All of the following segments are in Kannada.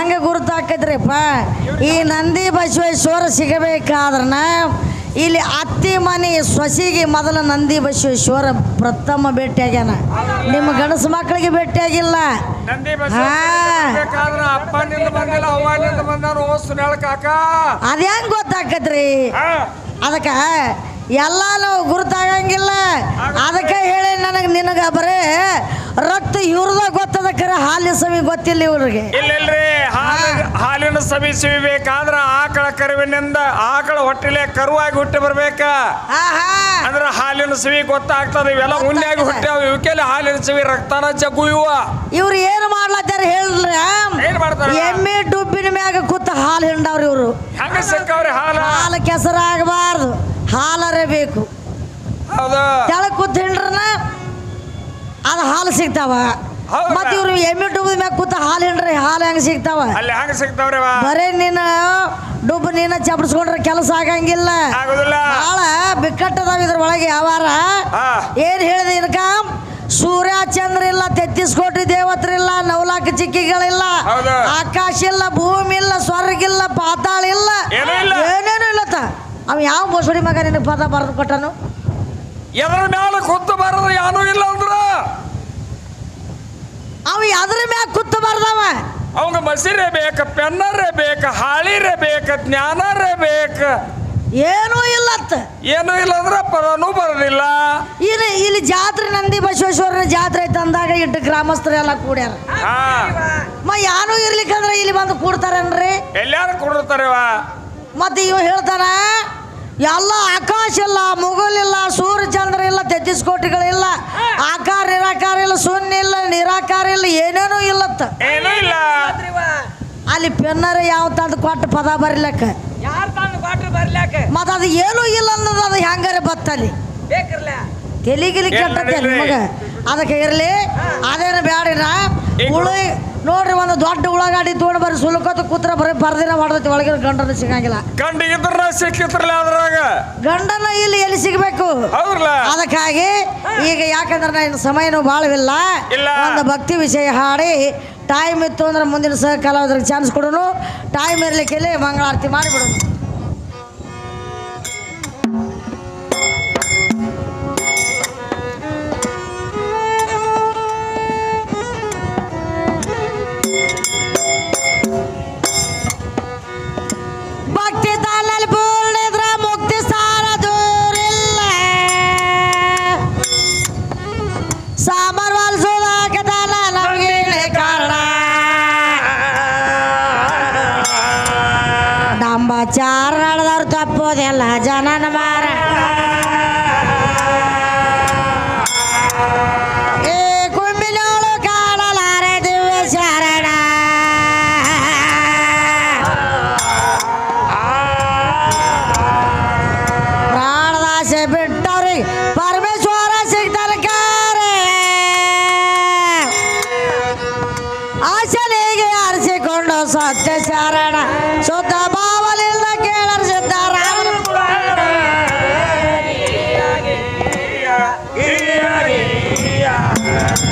ಹಂಗೆ ಗುರುತಾಕೈತ್ರಿಪ್ಪ ಈ ನಂದಿ ಬಸವೇಶ್ವರ ಸಿಗಬೇಕಾದ್ರನ ಇಲ್ಲಿ ಅತ್ತಿ ಮನೆ ಸೊಸಿಗೆ ಮೊದಲ ನಂದಿ ಬಸವೇಶ್ವರ ಪ್ರಥಮ ಭೇಟಿಯಾಗ್ಯಾನ. ನಿಮ್ಮ ಗಣಸು ಮಕ್ಕಳಿಗೆ ಭೇಟಿಯಾಗಿಲ್ಲ. ಕಾಕ. ಅದ ಹೆಂಗ್ ಗೊತ್ತಾಕತ್ರಿ. ಅದಕ್ಕೆ ಎಲ್ಲ ನಾವು ಗುರುತಾಗಂಗಿಲ್ಲ. ಅದಕ್ಕೆ ಹೇಳಿ ನನಗೆ ನಿನಗೆ ಬರೇ ರಕ್ತ ಇವ್ರದ ಗೊತ್ತದ ಹಾಲಿನ ಸಮಿ ಗೊತ್ತಿಲ್ಲ ಇವ್ರಿಗೆ. ಇಲ್ಲಿಲ್ರಿ ಹಾಲು ಹಾಲಿನ ಸವಿ ಸಿಗಬೇಕಾದ್ರ ಆಕಳ ಕರುವಿನಿಂದ ಆಕಳ ಹೊಟ್ಟಿಲೆ ಕರುವಾಗಿ ಹುಟ್ಟಿ ಬರ್ಬೇಕ. ಆಹಾ ಅಂದ್ರ ಹಾಲಿನ ಸವಿ ಗೊತ್ತಾಗ್ತದ ಇವೆಲ್ಲ ಉಂಡೆಯಾಗಿ ಹುಟ್ಟ್ಯಾವ ಇವಕ್ಕೆಲ್ಲ ಹಾಲಿನ ಸವಿ ರಕ್ತನ ಜಗ್ಗು ಇವ. ಇವ್ರು ಏನು ಮಾಡ್ಲತ್ತಾರ ಹೇಳ್ರಿ ಏನ್ ಮಾಡ್ತಾರ? ಎಮ್ಮೆ ಡುಬ್ಬಿನ ಮ್ಯಾಗ ಕೂತ ಹಾಲು ಹಿಂಡವ್ರಿ ಇವರು. ಹೆಂಗ ಸಿಕ್ಕವ್ರಿ ಹಾಲ? ಹಾಲು ಕೆಸರಾಗಬಾರ್ದು ಹಾಲರೇ ಬೇಕು. ಹೌದು. ತೆಳಗ್ ಕೂತ್ ಹಿಂಡ್ರನ ಅದು ಹಾಲು ಸಿಗ್ತಾವ? ಮತ್ತೆ ಇವ್ರು ಎಮ್ಮೆ ಡುಬ್ದ ಮ್ಯಾಗ ಕೂತ ಹಾಲು ಹಿಂಡ್ರಿ ಹಾಲು ಹೆಂಗ್ ಸಿಗ್ತಾವ? ಅಲ್ಲಿ ಹಂಗ ಸಿಗ್ತಾವ್ರಿ ಬರೇ ನೀನು ಡುಬ್ಬ ನೀನ ಕೆಲಸ ಆಗಂಗಿಲ್ಲ. ಆಗುದಿಲ್ಲ. ಭಾಳ ಬಿಕ್ಕಟ್ಟದಾವ ಇದ್ರ ಒಳಗೆ ಯಾವಾರ. ಹಾ. ಏನ್ ಹೇಳಿದೆ ಇದಕ್ಕ ಸೂರ್ಯ ಚಂದ್ರ ಇಲ್ಲ ತೆತ್ತಿಸ್ ಕೋಟಿ ದೇವತ್ರಿಲ್ಲ ನವಲಾಕ ಚಿಕ್ಕಿಗಳಿಲ್ಲ. ಆಕಾಶ ಇಲ್ಲ ಭೂಮಿ ಇಲ್ಲ ಸ್ವರ್ಗ ಇಲ್ಲ ಪಾತಾಳ ಇಲ್ಲ. ಏನೂ ಇಲ್ಲ. ಏನೇನು ಇಲ್ಲತ್ತ. ಅವ ಯಾವ ಮೋಸಡಿ ಮಗ ನಿನಗೆ ಪದ ಬರೆದು ಕೊಟ್ಟನು? ಎದ್ರ ಮ್ಯಾಲ ಕುತ್ತು ಬರೋದು ಯಾರು ಇಲ್ಲ ಅಂದ್ರ? ಅವ ಅದ್ರ ಮ್ಯಾಗ ಕುತ್ತ ಬರ್ದವ? ಅವಂಗ ಮಸಿರೆ ಬೇಕ ಪೆನ್ನರೇ ಬೇಕ ಹಾಳಿರೇ ಬೇಕ ಜ್ಞಾನರೇ ಬೇಕ. ಏನೂ ಇಲ್ಲತ್ತ ಏನೂ ಇಲ್ಲ ಅಂದ್ರೆ ಪರನೂ ಬರೋದಿಲ್ಲ ಇಲ್ಲಿ ಇಲ್ಲಿ ಜಾತ್ರೆ ನಂದಿ ಬಸವೇಶ್ವರನ ಜಾತ್ರೆ ತಂದಾಗ ಅಂದಾಗ ಇಟ್ಟು ಗ್ರಾಮಸ್ಥರೆಲ್ಲ ಕೂಡ್ಯಾರ. ಮ ಯಾನೂ ಇರ್ಲಿಕ್ಕಂದ್ರೆ ಇಲ್ಲಿ ಬಂದು ಕೂಡ್ತಾರನ್ರಿ? ಎಲ್ಲಾರು ಕೂಡ್ತಾರೆ ಮತ್ತೆ ಇವ ಹೇಳ್ತಾನ ಎಲ್ಲ ಆಕಾಶ ಇಲ್ಲ ಮುಗುಲಿಲ್ಲ ಸೂರ್ಯ ಚಂದ್ರ ಇಲ್ಲ ತೆತ್ತಿಸ್ ಕೋಟಿಗಳಿಲ್ಲ ಆಕಾರ ನಿರಾಕಾರ ಇಲ್ಲ ಶೂನ್ಯ ಇಲ್ಲ ನಿರಾಕಾರ ಇಲ್ಲ ಏನೇನೂ ಇಲ್ಲತ್ತ. ಏನೂ ಇಲ್ಲ. ಅಲ್ಲಿ ಪೆನ್ನರ ಯಾವ ತಂದು ಕೊಟ್ಟು ಪದ ಬರಿಲಕ್ಕ? ಯಾರ್ ತಂದು ಕೊಟ್ರು ಬರ್ಲಾಕ ಮತ್ತೆ ಅದು ಏನೂ ಇಲ್ಲ ಅನ್ನೋದು ಅದು ಹೆಂಗಾರೆ ಬತ್ತಲ್ಲಿ? ತೆಲಿಗಿಲಿ ಕೆಟ್ಟ ನಿಮಗ? ಅದಕ್ಕೆ ಇರಲಿ. ಅದೇನು ಬ್ಯಾಡಿನ ಉಳಿ ನೋಡ್ರಿ ಒಂದು ದೊಡ್ಡ ಉಳ್ಳಾಗಡ್ಡಿ ತೊಗೊಂಡು ಬರ್ರಿ ಸುಲಕತ್ತು ಕೂತ್ರ ಬರೀ ಬರ್ದಿನ ಮಾಡ್ದೈತಿ ಒಳಗಿನ ಗಂಡನ ಸಿಗಂಗಿಲ್ಲ. ಕಂಡಿಗಿದ್ರ ಸಿಕ್ಕಿತ್ರಲ್ಲ ಅದ್ರಾಗ? ಗಂಡನ ಇಲ್ಲಿ ಎಲ್ಲಿ ಸಿಗಬೇಕು? ಅದಕ್ಕಾಗಿ ಈಗ ಯಾಕಂದ್ರೆ ನಾನು ಸಮಯನೂ ಬಾಳವಿಲ್ಲ. ಇಲ್ಲ. ಒಂದು ಭಕ್ತಿ ವಿಷಯ ಹಾಡಿ ಟೈಮ್ ಇತ್ತು ಅಂದ್ರೆ ಮುಂದಿನ ಸಹ ಕಲಾವಿದ್ರಿಗೆ ಚಾನ್ಸ್ ಕೊಡೋನು. ಟೈಮ್ ಇರ್ಲಿಕ್ಕೆ ಮಂಗಳಾರತಿ ಮಾಡಿಬಿಡೋನು. ಭಕ್ತಿ yeah, yeah.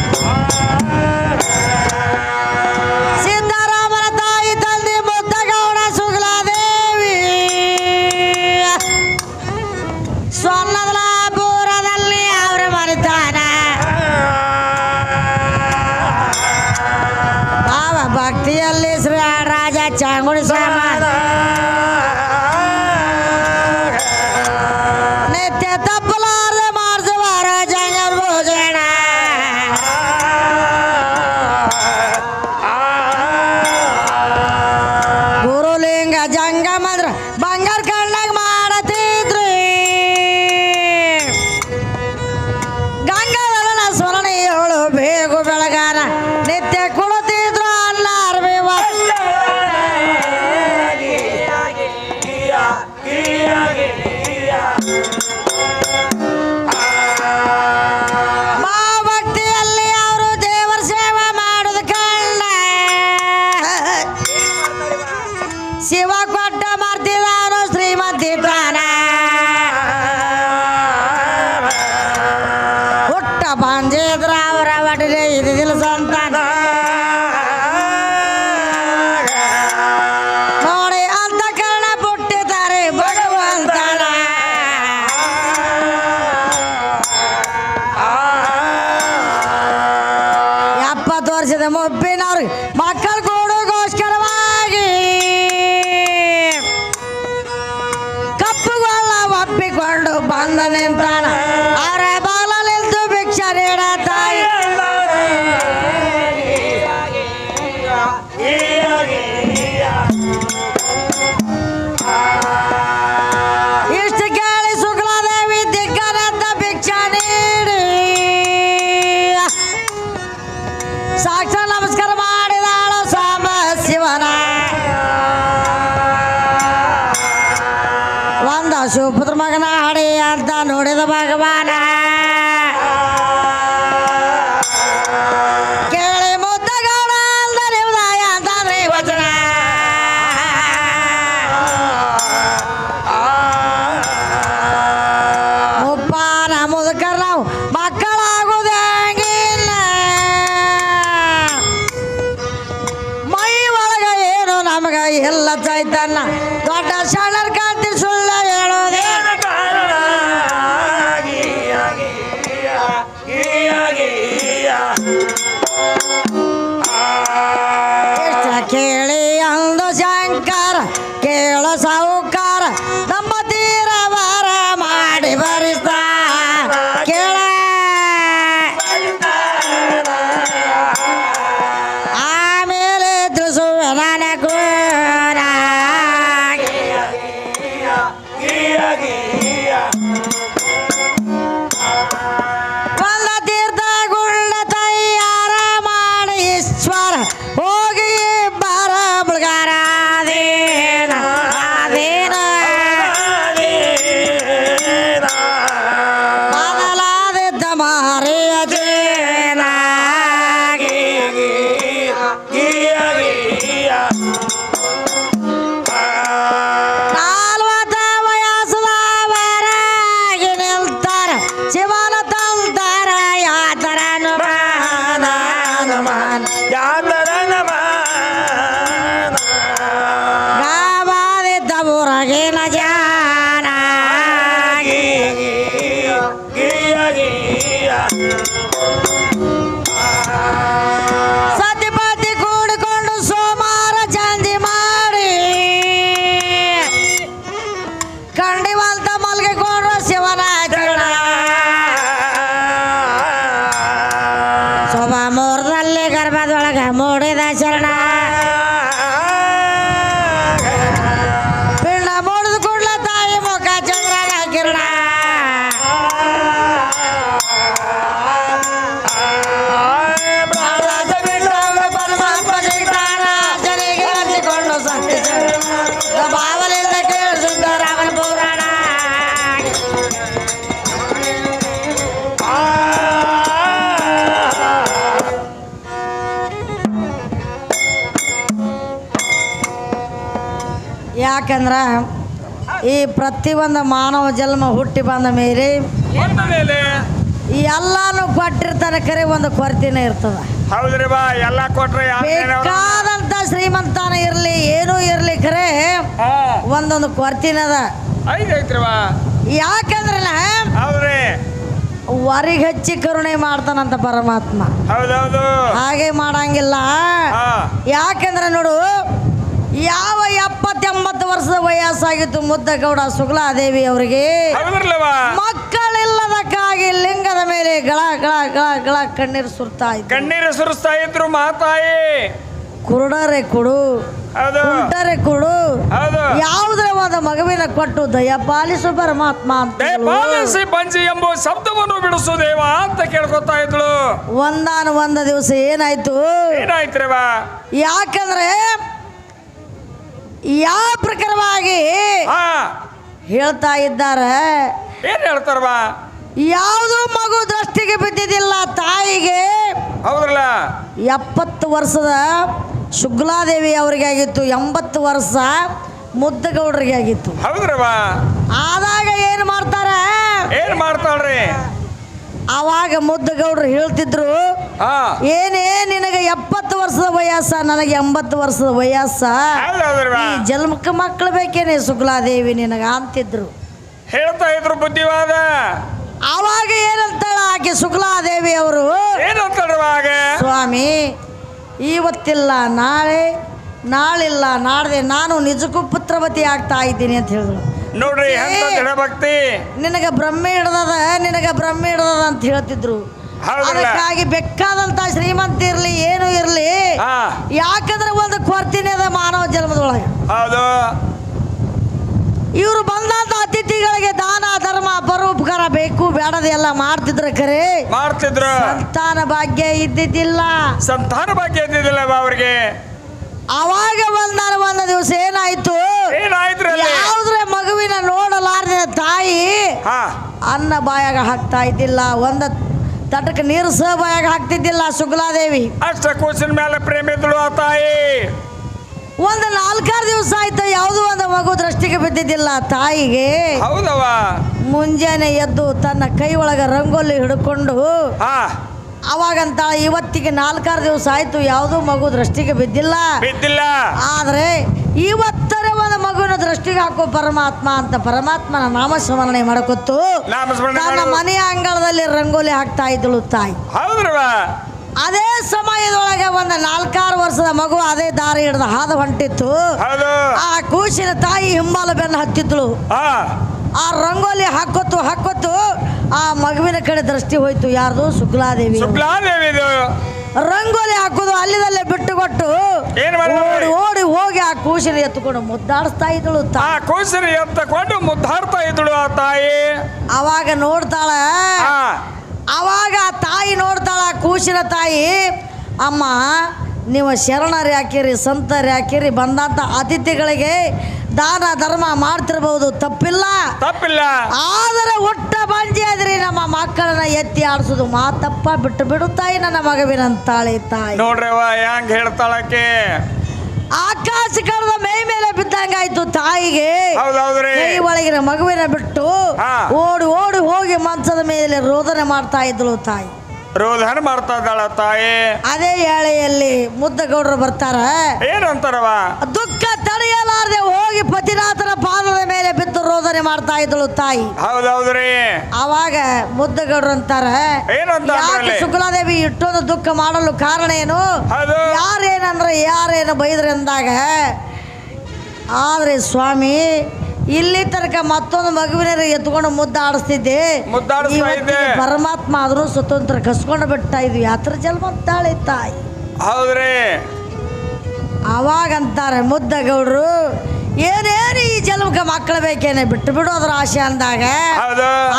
the more ಒಂದ ಯಾಕಂದ್ರ ಈ ಪ್ರತಿಯೊಂದು ಮಾನವ ಜನ್ಮ ಹುಟ್ಟಿ ಬಂದ ಮೇಲೆ ಎಲ್ಲಾನು ಕೊಟ್ಟಿರ್ತಾನೆ ಕರೆ ಒಂದು ಕೊರತೆನೇ ಇರ್ತದ. ಹೌದ್ರಿ ಬಾ ಎಲ್ಲ ಕೊಟ್ರೆ ಬೇಕಾದಂತ ಶ್ರೀಮಂತನ ಇರ್ಲಿ ಏನೂ ಇರ್ಲಿ ಕರೆ ಒಂದೊಂದು ಕೊರತಿನದ ಯಾಕಂದ್ರೆ ವರಿಗೆ ಹಚ್ಚಿ ಕರುಣೆ ಮಾಡ್ತಾನಂತ ಪರಮಾತ್ಮ. ಹಾಗೆ ಮಾಡಂಗಿಲ್ಲ. ಯಾಕಂದ್ರೆ ನೋಡು ಯಾವ ಎಪ್ಪತ್ತೆಂಬತ್ತು ವರ್ಷದ ವಯಸ್ಸಾಗಿತ್ತು ಮುದ್ದಗೌಡ ಸುಗಲಾದೇವಿ ಅವರಿಗೆ? ಮಕ್ಕಳಿಲ್ಲದಕ್ಕಾಗಿ ಲಿಂಗದ ಮೇಲೆ ಗಳ ಗಳ ಗಳ ಗಳ ಕಣ್ಣೀರು ಸುರ್ತಾ ಇದ್ರು. ಕಣ್ಣೀರು ಸುರಿಸ್ತಾ ಇದ್ರು ಮಾತಾಯಿ ಕುರುಡರೆ ಕೊಡು. ಕುಂಟರೆ ಕೊಡು. ಹೌದು. ಯಾವುದ್ರ ಒಂದು ಮಗುವಿನ ಕೊಟ್ಟು ದಯ ಪಾಲಿಸು ಪರಮಾತ್ಮ ಅಂತ ದೇ ಪಾಲಿಸಿ ಬಂಜಿ ಎಂಬ ಶಬ್ದವನ್ನು ಬಿಡಿಸು ದೇವ ಅಂತ ಕೇಳ್ಕೊತಾ ಇದ್ಳು. ಒಂದಾನ ಒಂದ ದಿವಸ ಏನಾಯ್ತು? ಏನಾಯ್ತ್ರಿ ಬಾ ಯಾಕಂದ್ರೆ ಯಾವ ಪ್ರಕಾರವಾಗಿ ಹೇಳ್ತಾ ಇದ್ದಾರೆ? ಏನ್ ಹೇಳ್ತಾರ ಬಾ ಯಾವುದು ಮಗು ದೃಷ್ಟಿಗೆ ಬಿದ್ದಿದ್ದಿಲ್ಲ ತಾಯಿಗೆ? ಹೌದಲ್ಲ ಎಪ್ಪತ್ತು ವರ್ಷದ ಶುಕ್ಲಾದೇವಿ ಅವ್ರಿಗೆ ಆಗಿತ್ತು ಎಂಬತ್ತು ವರ್ಷ ಮುದ್ದಗೌಡರಿಗೆ ಆಗಿತ್ತು. ಹೌದ್ರಿ ಆದಾಗ ಏನು ಮಾಡ್ತಾರೆ? ಏನ್ ಮಾಡ್ತಾಳ್ರಿ? ಆವಾಗ ಮುದ್ದಗೌಡರು ಹೇಳ್ತಿದ್ರು ಏನೇ ನಿನಗೆ ಎಪ್ಪತ್ತು ವರ್ಷದ ವಯಸ್ಸ ನನಗೆ ಎಂಬತ್ತು ವರ್ಷದ ವಯಸ್ಸ. ಈ ಜನ್ಮಕ್ಕೆ ಮಕ್ಕಳು ಬೇಕೇನೆ ಶುಕ್ಲಾದೇವಿ ನಿನಗ ಅಂತಿದ್ರು. ಹೇಳ್ತಾ ಇದ್ರು ಬುದ್ಧಿವಾದ. ಅವಾಗ ಏನಂತಾಳ ಆಕೆ ಶುಕ್ಲಾದೇವಿ ಅವರು? ಸ್ವಾಮಿ ಇವತ್ತಿಲ್ಲ ನಾಳೆ ನಾಳಿಲ್ಲ ನಾಡ್ದೆ ನಾನು ನಿಜಕ್ಕೂ ಪುತ್ರವತಿ ಆಗ್ತಾ ಇದ್ದೀನಿ ಅಂತ ಹೇಳಿದ್ರು. ನೋಡ್ರಿ ಎಂತ ದೃಢಭಕ್ತಿ. ನಿನಗೆ ಬ್ರಹ್ಮೆ ಹಿಡ್ದದ ನಿನಗ ಬ್ರಹ್ಮೆ ಹಿಡ್ದದ ಅಂತ ಹೇಳ್ತಿದ್ರು? ಅದಕ್ಕಾಗಿ ಬೇಕಾದಂತ ಶ್ರೀಮಂತ ಇರ್ಲಿ ಏನು ಇರ್ಲಿ ಯಾಕಂದ್ರೆ ಒಂದು ಕೊರ್ತಿನಿ ಅದ ಮಾನವ ಜನ್ಮದೊಳಗೆ. ಹೌದು. ಇವರು ಬಂದಂತ ಅತಿಥಿಗಳಿಗೆ ದಾನ ಧರ್ಮ ಪರೋಪಕಾರ ಬೇಕು ಬೇಡದೆಲ್ಲ ಮಾಡ್ತಿದ್ರ ಕರೆ. ಮಾಡ್ತಿದ್ರು. ಸಂತಾನ ಭಾಗ್ಯ ಇದ್ದಿದ್ದಿಲ್ಲ. ಸಂತಾನ ಭಾಗ್ಯ ಇದ್ದಿದ್ದಿಲ್ಲ ಅವ್ರಿಗೆ. ಅವಾಗ ಒಂದು ದಿವಸ ಏನಾಯ್ತು? ಏನಾಯ್ತ್ರಿ ಅಲ್ಲಿ? ಯಾವುದ್ರ ಮಗುವಿನ ನೋಡಲಾರದ ತಾಯಿ ಹಾ. ಅನ್ನ ಬಾಯಾಗ ಹಾಕ್ತಾ ಇದ್ದಿಲ್ಲ ಒಂದ ತಟಕ ನೀರು ಸಹ ಬಾಯಾಗ ಹಾಕ್ತಿದ್ದಿಲ್ಲ ಸುಗ್ಲಾದೇವಿ. ಅಷ್ಟ ಕೂಸಿನ ಮೇಲೆ ಪ್ರೇಮ ಇದ್ಳು ಆ ತಾಯಿ. ಒಂದು ನಾಲ್ಕಾರು ದಿವಸ ಆಯ್ತು ಯಾವುದು ಒಂದು ಮಗು ದೃಷ್ಟಿಗೆ ಬಿದ್ದಿದ್ದಿಲ್ಲ ತಾಯಿಗೆ. ಹೌದವ ಮುಂಜಾನೆ ಎದ್ದು ತನ್ನ ಕೈ ಒಳಗ ರಂಗೋಲಿ ಹಿಡ್ಕೊಂಡು ಹಾ. ಅವಾಗಂತ ಇವತ್ತಿಗೆ ನಾಲ್ಕಾರು ದಿವಸ ಆಯ್ತು ಯಾವುದೂ ಮಗು ದೃಷ್ಟಿಗೆ ಬಿದ್ದಿಲ್ಲ. ಬಿದ್ದಿಲ್ಲ. ಆದ್ರೆ ಇವತ್ತರ ಒಂದು ಮಗುವಿನ ದೃಷ್ಟಿಗೆ ಹಾಕೋ ಪರಮಾತ್ಮ ಅಂತ ಪರಮಾತ್ಮನ ನಾಮಸ್ಮರಣೆ ಮಾಡಕೊತ್ತು ನಾಮಸ್ಮರಣೆ ತನ್ನ ಮಾಡು. ಮನೆಯ ಅಂಗಳದಲ್ಲಿ ರಂಗೋಲಿ ಹಾಕ್ತಾ ಇದ್ದಳು ತಾಯಿ. ಹೌದ್ರವ ಅದೇ ಸಮಯದೊಳಗೆ ಒಂದು ನಾಲ್ಕಾರು ವರ್ಷದ ಮಗು ಅದೇ ದಾರಿ ಹಿಡಿದು ಹಾದು ಹೊಂಟಿತ್ತು. ಹೌದು. ಆ ಕೂಸಿನ ತಾಯಿ ಹಿಂಬಾಲ ಬೆನ್ನು ಹತ್ತಿದ್ಳು. ಹಾ. ಆ ರಂಗೋಲಿ ಹಾಕೋತು ಹಾಕೊತ್ತು ಆ ಮಗುವಿನ ಕಡೆ ದೃಷ್ಟಿ ಹೋಯ್ತು ಯಾರ್ದು ಶುಕ್ಲಾದೇವಿ ಶುಕ್ಲಾದೇವಿ ರಂಗೋಲಿ ಹಾಕೋದು ಅಲ್ಲಿದಲ್ಲೇ ಬಿಟ್ಟು ಕೊಟ್ಟು ಓಡಿ ಓಡಿ ಹೋಗಿ ಆ ಕೂಸರಿ ಎತ್ತುಕೊಂಡು ಮುದ್ದಾಡಿಸ್ತಾ ಇದ್ದಳು ಆ ಕೂಸರಿ ಎತ್ತಕೊಂಡು ಮುದ್ದಾಡ್ತಾ ಇದ್ದಳು ಆ ತಾಯಿ. ಅವಾಗ ನೋಡ್ತಾಳ. ಅವಾಗ ಆ ತಾಯಿ ನೋಡ್ತಾಳ ಆ ಕೂಸಿನ ತಾಯಿ. ಅಮ್ಮ ನೀವು ಶರಣರು ಯಾಕಿರಿ ಸಂತರು ಯಾಕಿರಿ ಬಂದಂಥ ಅತಿಥಿಗಳಿಗೆ ದಾನ ಧರ್ಮ ಮಾಡ್ತಿರ್ಬೋದು. ತಪ್ಪಿಲ್ಲ? ತಪ್ಪಿಲ್ಲ. ಆದರೆ ಒಟ್ಟ ಬಂಜಿ ಆದ್ರಿ ನಮ್ಮ ಮಕ್ಕಳನ್ನ ಎತ್ತಿ ಆಡಿಸೋದು ಮಾತಪ್ಪ ಬಿಟ್ಟು ಬಿಡುತ್ತಾಯಿ ತಾಯಿ ನನ್ನ ಮಗವಿನಂತಾಳೆ ತಾಯಿ. ನೋಡ್ರವ ಹೆಂಗ್ ಹೇಳ್ತಾಳಕ್ಕೆ ಆಕಾಶ ಕಳೆದ ಮೈ ಮೇಲೆ ಬಿದ್ದಂಗಾಯ್ತು ತಾಯಿಗೆ. ಕೈ ಒಳಗಿನ ಮಗುವಿನ ಬಿಟ್ಟು ಓಡಿ ಓಡಿ ಹೋಗಿ ಮಂಚದ ಮೇಲೆ ರೋದನೆ ಮಾಡ್ತಾ ಇದ್ಳು ತಾಯಿ. ರೋಧನ ಮಾಡ್ತಾ ಇದ್ದಾಳ ತಾಯಿ. ಅದೇ ಏಳೆಯಲ್ಲಿ ಮುದ್ದಗೌಡರು ಬರ್ತಾರ. ಏನಂತಾರವ ದುಃಖ ತಡೆಯಲಾರದೆ ಹೋಗಿ ಪತಿನಾಥನ ಪಾದದ ಮೇಲೆ ಬಿದ್ದು ರೋದನೆ ಮಾಡ್ತಾ ಇದ್ದಳು ತಾಯಿ. ಹೌದೌದ್ರಿ. ಅವಾಗ ಮುದ್ದಗೌಡರು ಅಂತಾರ ಏನಂತ ಯಾಕೆ? ಶುಕ್ಲಾದೇವಿ ಇಷ್ಟೊಂದು ದುಃಖ ಮಾಡಲು ಕಾರಣ ಏನು? ಯಾರೇನಂದ್ರೆ ಯಾರೇನು ಬೈದ್ರೆ ಅಂದಾಗ ಆದ್ರೆ ಸ್ವಾಮಿ ಇಲ್ಲಿ ತನಕ ಮತ್ತೊಂದು ಮಗುವಿನ ಎತ್ಕೊಂಡು ಮುದ್ದ ಆಡಿಸ್ತಿದ್ದೆ ಮುದ್ದಾಡಿಸ್ತಾ ಇವತ್ತಿಗೆ ಪರಮಾತ್ಮ ಆದ್ರೂ ಸ್ವತಂತ್ರ ಕಸ್ಕೊಂಡು ಬಿಡ್ತಾ ಇದ್ವಿ. ಯಾತ್ರ ಜನ್ಮ ತಾಳೆ ತಾಯಿ. ಹೌದ್ರಿ. ಅವಾಗ ಅಂತಾರೆ ಮುದ್ದಗೌಡ್ರು ಏನೇನು ಈ ಜನ್ಮಕ್ಕೆ ಮಕ್ಕಳು ಬೇಕೇನೆ? ಬಿಟ್ಟು ಬಿಡು ಅದ್ರ ಆಶೆ ಅಂದಾಗ.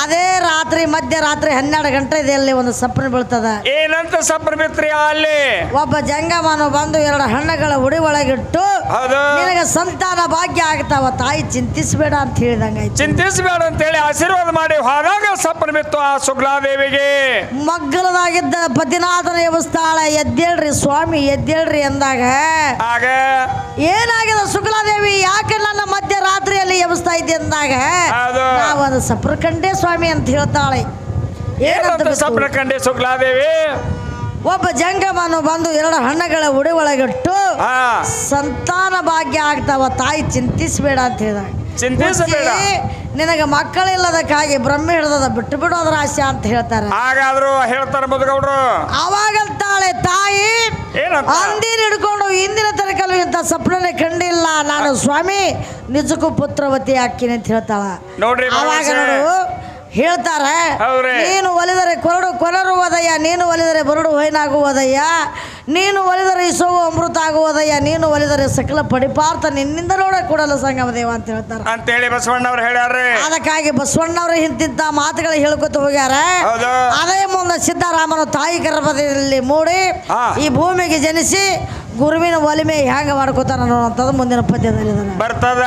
ಅದೇ ರಾತ್ರಿ ಮಧ್ಯರಾತ್ರಿ ಹನ್ನೆರಡು ಗಂಟೆ ಅಲ್ಲಿ ಒಂದು ಸಪ್ನ ಬೀಳ್ತದ. ಏನಂತ ಸಪ್ರ ಬಿತ್ರಿ ಅಲ್ಲಿ? ಒಬ್ಬ ಜಂಗಮನು ಬಂದು ಎರಡು ಹಣ್ಣುಗಳ ಉಡಿ ಒಳಗಿಟ್ಟು ನಿನಗೆ ಸಂತಾನ ಭಾಗ್ಯ ಆಗ್ತಾವ ತಾಯಿ ಚಿಂತಿಸಬೇಡ ಅಂತ ಹೇಳಿದಂಗ ಚಿಂತಿಸಬೇಡ ಅಂತ ಹೇಳಿ ಆಶೀರ್ವಾದ ಮಾಡಿ ಹೋದಾಗ ಸಪ್ನ ಬಿತ್ತು ಆ ಸುಗ್ಲಾದೇವಿಗೆ. ಮಗ್ಗಲದಾಗಿದ್ದ ಪತಿನಾಥನ ದೇವಸ್ಥಾನ ಎದ್ದೇಳ್ರಿ ಸ್ವಾಮಿ ಎದ್ದೇಳ್ರಿ ಅಂದಾಗ. ಏನಾಗಿದೆ ಸುಗ್ಲಾದೇವಿ? ಯಾಕೆ ನನ್ನ ಮಧ್ಯರಾತ್ರಿಯಲ್ಲಿ ಎಬ್ಸ್ತಾ ಇದ್ದೆ ಅಂದಾಗ ಅದು. ನಾವೊಂದು ಸಪ್ರ ಸ್ವಾಮಿ ಅಂತ ಹೇಳ್ತಾಳೆ. ಏನಂತ ಒಬ್ಬ ಜಂಗಮನು ಬಂದು ಎರಡು ಹಣ್ಣುಗಳ ಉಡಿ ಒಳಗಿಟ್ಟು ಹಾ. ಸಂತಾನ ಭಾಗ್ಯ ಆಗ್ತಾವ ತಾಯಿ ಚಿಂತಿಸಬೇಡ ಅಂತ ಹೇಳಿದಾಗ ಚಿಂತಿಸಬೇಡ. ನಿನಗೆ ಮಕ್ಕಳಿಲ್ಲದಕ್ಕಾಗಿ ಬ್ರಹ್ಮ ಹಿಡ್ದದ ಬಿಟ್ಟು ಬಿಡೋದ್ರ ಆಸೆ ಅಂತ ಹೇಳ್ತಾರೆ. ಹಾಗಾದ್ರು ಹೇಳ್ತಾರ ಮುದುಗೌಡ್ರು ಅವಾಗಂತಾಳೆ ತಾಯಿ ಅಂದಿನ ಹಿಡ್ಕೊಂಡು ಇಂದಿನ ತನಕಲ್ಲೂ ಇಂಥ ಸ್ವಪ್ನನೇ ಕಂಡಿಲ್ಲ. ನಾನು ಸ್ವಾಮಿ ನಿಜಕ್ಕೂ ಪುತ್ರವತಿ ಹಾಕಿನಿ ಅಂತ ಹೇಳ್ತಾಳ. ನೋಡ್ರಿ ಅವಾಗ ನೋಡು ಹೇಳ್ತಾರೆ. ನೀನು ಒಲಿದರೆ ಕೊರಡು ಕೊನರುವುದಯ್ಯ ನೀನು ಒಲಿದರೆ ಬರುಡು ಹೊಯ್ನಾಗುವುದಯ್ಯ ನೀನು ಒಲಿದರೆ ಇಸೋವು ಅಮೃತ ಆಗುವುದಯ್ಯ ನೀನು ಒಲಿದರೆ ಸಕಲ ಪಡಿಪಾರ್ಥ ನಿನ್ನಿಂದ ನೋಡ ಕೊಡಲು ಸಂಗಮ ದೇವ ಅಂತ ಹೇಳ್ತಾರೆ. ಅಂತೇಳಿ ಬಸವಣ್ಣವ್ರು ಹೇಳ್ಯಾರ ಅದಕ್ಕಾಗಿ ಬಸವಣ್ಣವ್ರು ಇಂತಿಂತ ಮಾತುಗಳು ಹೇಳ್ಕೊತ ಹೋಗ್ಯಾರ. ಅದೇ ಮುಂದೆ ಸಿದ್ದರಾಮನ ತಾಯಿ ಗರ್ಭದಲ್ಲಿ ಮೂಡಿ ಈ ಭೂಮಿಗೆ ಜನಿಸಿ ಗುರುವಿನ ಒಲಿಮೆ ಹ್ಯಾಂಗ ಮಾಡ್ಕೋತಾರ ಅನ್ನೋಂಥದ್ದು ಮುಂದಿನ ಪದ್ಯದಲ್ಲಿ ಬರ್ತದ.